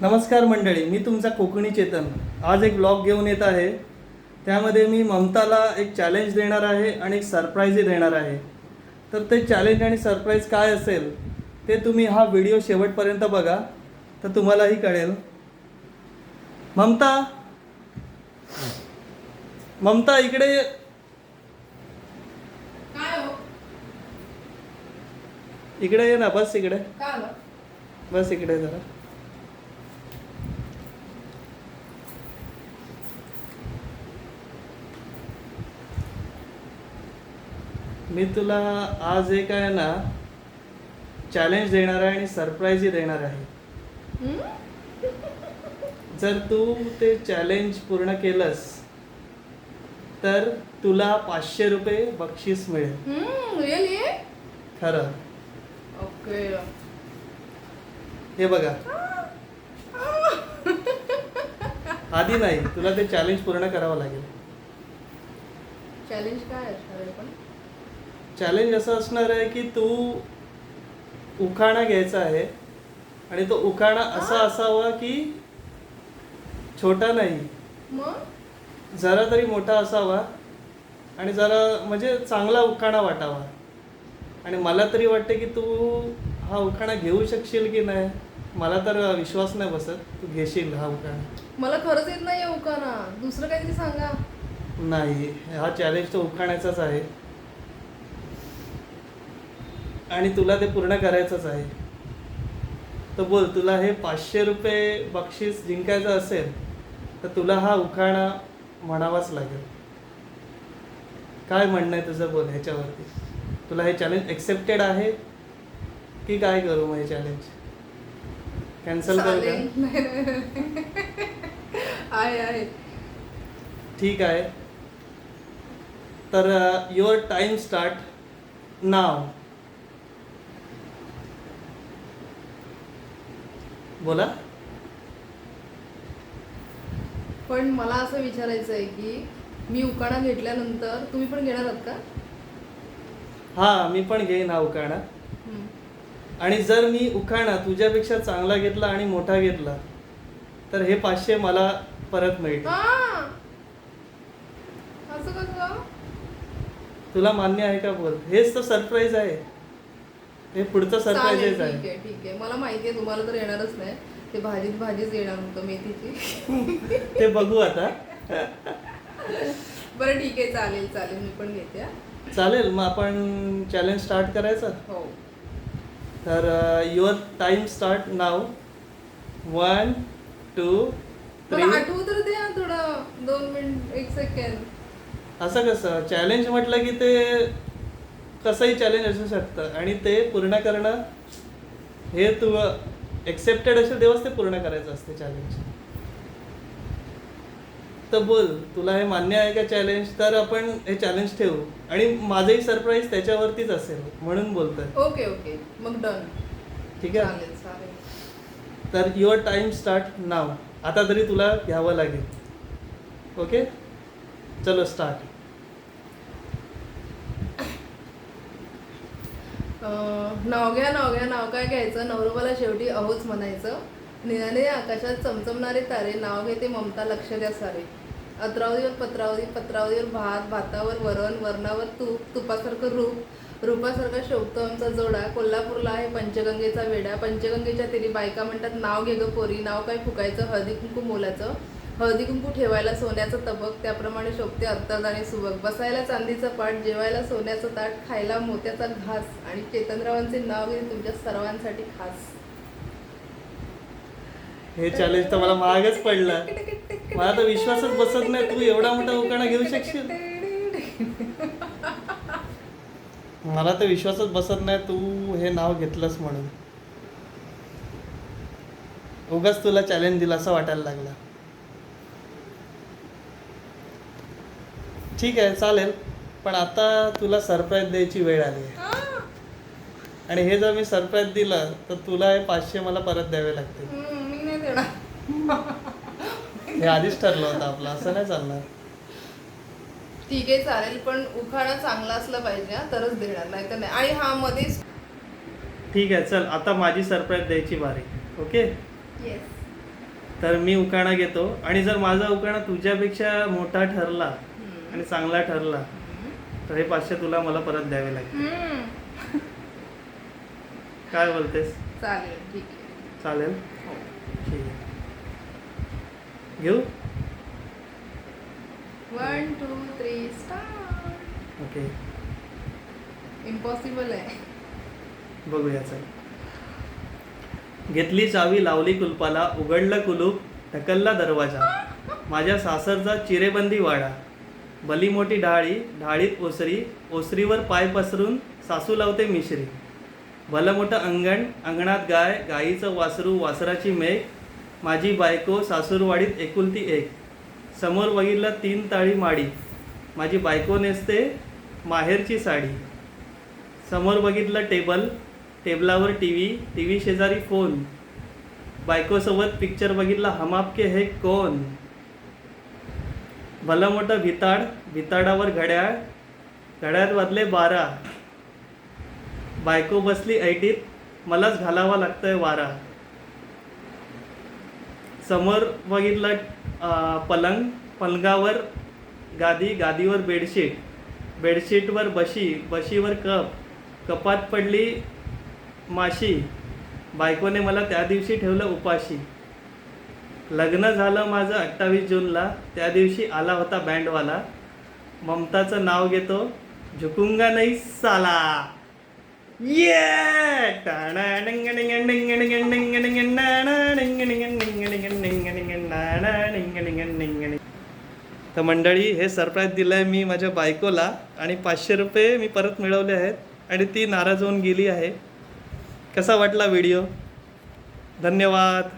नमस्कार मंडळी मी तुमचा कोकणी चेतन. आज एक ब्लॉग घेऊन येत आहे. त्यामध्ये मी ममताला एक चॅलेंज देणार आहे आणि एक सरप्राईजही देणार आहे. तर ते चॅलेंज आणि सरप्राईज काय असेल ते तुम्ही हा व्हिडिओ शेवटपर्यंत बघा. तर तुम्हालाही कळेल. ममता ममता इकडे हो? इकडे ये ना बस इकडे. आलं बस इकडे जरा. मी तुला आज एक आहे ना चॅलेंज देणार आहे आणि सरप्राईजही देणार आहे? जर तू ते चॅलेंज पूर्ण केलंस तर तुला पाचशे रुपये बक्षीस मिळेल? खरं. ओके. हे बघा. आधी नाही तुला ते चॅलेंज पूर्ण करावं लागेल. चॅलेंज काय असणार आहे पण? चॅलेंज असं असणार आहे की तू उखाणा घ्यायचा आहे आणि तो उखाणा असा असावा की छोटा नाही. मग? जरा तरी मोठा असावा आणि जरा म्हणजे चांगला उखाणा वाटावा. आणि मला तरी वाटते की तू हा उखाणा घेऊ शकशील की नाही मला तर विश्वास नाही बसत. तू घेशील हा उखाणा. मला खरंच येत नाही उकाना दुसरं काहीतरी सांगा. नाही हा चॅलेंज तो उखाण्याचाच आहे. आणि तुला ते पूर्ण करायचंच आहे. तर बोल तुला हे पाचशे रुपये बक्षीस जिंकायचं असेल तर तुला हा उखाणा म्हणावाच लागेल. काय म्हणणं आहे तुझं बोल ह्याच्यावरती? तुला हे चॅलेंज एक्सेप्टेड आहे? की काय करू मग हे चॅलेंज कॅन्सल करू का? आहे ठीक आहे. तर युअर टाइम स्टार्ट नाव बोला. पण मला असं विचारायचं आहे की मी उकाणा घेतल्यानंतर तुम्ही पण घेणार आहात का? हा मी पण घेईन हा हम्म. आणि जर मी उखाणा तुझ्यापेक्षा चांगला घेतला आणि मोठा घेतला तर हे पाचशे मला परत मिळतील. हा! असं कसं? तुला मान्य आहे का बोल? हेच तर सरप्राईज आहे. हे पुढचं सरप्राईज ठीक आहे. आहे ठीक आहे. मला माहिती आहे तुम्हाला तर येणारच नाही. ते भाजीत भाजीच येणार होतं मेथीची. ते बघू आता. बरं ठीक आहे चालेल चालेल. मी पण घेते हा. चालेल मग आपण चॅलेंज स्टार्ट करायचं? हो. तर your time start now one two three मला आठवू तर द्या थोडं दोन मिनिट एक सेकंड असं कसं? चॅलेंज म्हटलं की ते कसंही चॅलेंज असू शकतं. आणि ते पूर्ण करणं हे तू एक्सेप्टेड असेल तेव्हाच ते पूर्ण करायचं असते चॅलेंज तर बोल तुला हे मान्य आहे का चॅलेंज तर आपण हे चॅलेंज ठेवू. आणि माझंही सरप्राईज त्याच्यावरतीच असेल म्हणून बोलतोय. Okay okay. मग डन ठीक आहे? चालेल चालेल. तर युअर टाइम स्टार्ट नाव आता तरी तुला घ्यावं लागेल. ओके? चलो स्टार्ट नाव घ्या नाव घ्या नाव काय घ्यायचं? नवरोबाला शेवटी अहोच म्हणायचं. निळाले आकाशात चमचमणारे तारे नाव घेते ममता लक्ष द्या सारे. अत्रावधीवर पत्रावधी पत्रावधीवर भात भातावर वरण वरणावर तूप तुपासारखं रूप. रूपासारखा शोभतो आमचा जोडा. कोल्हापूरला आहे पंचगंगेचा वेडा पंचगंगेच्या तिरी बायका म्हणतात नाव घे गं पोरी. नाव काय फुकायचं? हळदी कुंकू मोलाचं. हळदी कुंकू ठेवायला सोन्याचं तबक त्याप्रमाणे शोभते अर्थात आणि सुबक. बसायला चांदीचं पाठ जेवायला सोन्याचं ताट खायला मोत्याचा घास आणि चेतनरावांचे नाव घेऊन तुमच्या सर्वांसाठी खास. हे चॅलेंज तर मला महागच पडलं. मला तर विश्वासच बसत नाही. तू एवढा मोठा उकाणा घेऊ शकशील? मला तर विश्वासच बसत नाही. तू हे नाव घेतलंस म्हणून. उगाच तुला चॅलेंज दिला असं वाटायला लागला. ठीक आहे चालेल. पण आता तुला सरप्राईज द्यायची वेळ आली आहे. आणि हे जर मी सरप्राईज दिलं तर तुला हे पाचशे मला परत द्यावे लागतील. हम्म, मी नाही देणार. हे आधीच ठरलं होतं आपलं असं नाही चालणार. ठीक आहे चालेल पण उखाणा चांगला असला पाहिजे हा, तरच देणार नाही तर नाही. आणि हा मध्येच ठीक आहे चल आता माझी सरप्राईज द्यायची बारी ओके? येस तर मी उखाणा घेतो. आणि जर माझा उखाणा तुझ्यापेक्षा मोठा ठरला. आणि चांगला ठरला तर हे पाचशे तुला मला परत द्यावे लागेल. काय बोलतेस? चालेल ठीक आहे. चालेल? हो. ठीक आहे. घेऊ? One two three start okay. Impossible आहे. बघूया चल. घेतली चावी लावली कुलपाला उघडलं कुलूप ढकलला दरवाजा. माझ्या सासरचा चिरेबंदी वाडा. भली मोठी ढाळी ढाळीत ओसरी ओसरीवर पाय पसरून सासू लावते मिश्री. भलं मोठं अंगण अंगणात गाय गाईचं वासरू वासराची मेघ माझी बायको सासूरवाडीत एकुलती एक. समोर बघितलं तीन ताळी माडी. माझी बायको नेसते माहेरची साडी. समोर बघितलं टेबल टेबलावर टी व्ही टी व्ही शेजारी फोन. बायकोसोबत पिक्चर बघितला हम आपके हे कोण? भलं मोठं भिताड भिताडावर घड्याळ घड्याळ वाजले बारा बायको बसली ऐटीत मलाच घालावा लागतोय वारा. समोर बघितलं पलंग पलंगावर गादी गादीवर बेडशीट. बेडशीटवर बशी बशीवर कप. कपात पडली माशी. बायकोने मला त्या दिवशी ठेवलं उपाशी. लग्न झालं माझं अठ्ठावीस जूनला त्या दिवशी आला होता बँडवाला ममताचं नाव घेतो झुकुंगा नाही साला ये तर मंडळी हे सरप्राईज दिलं आहे मी माझ्या बायकोला आणि पाचशे रुपये मी परत मिळवले आहेत आणि ती नाराज होऊन गेली आहे कसा वाटला व्हिडिओ धन्यवाद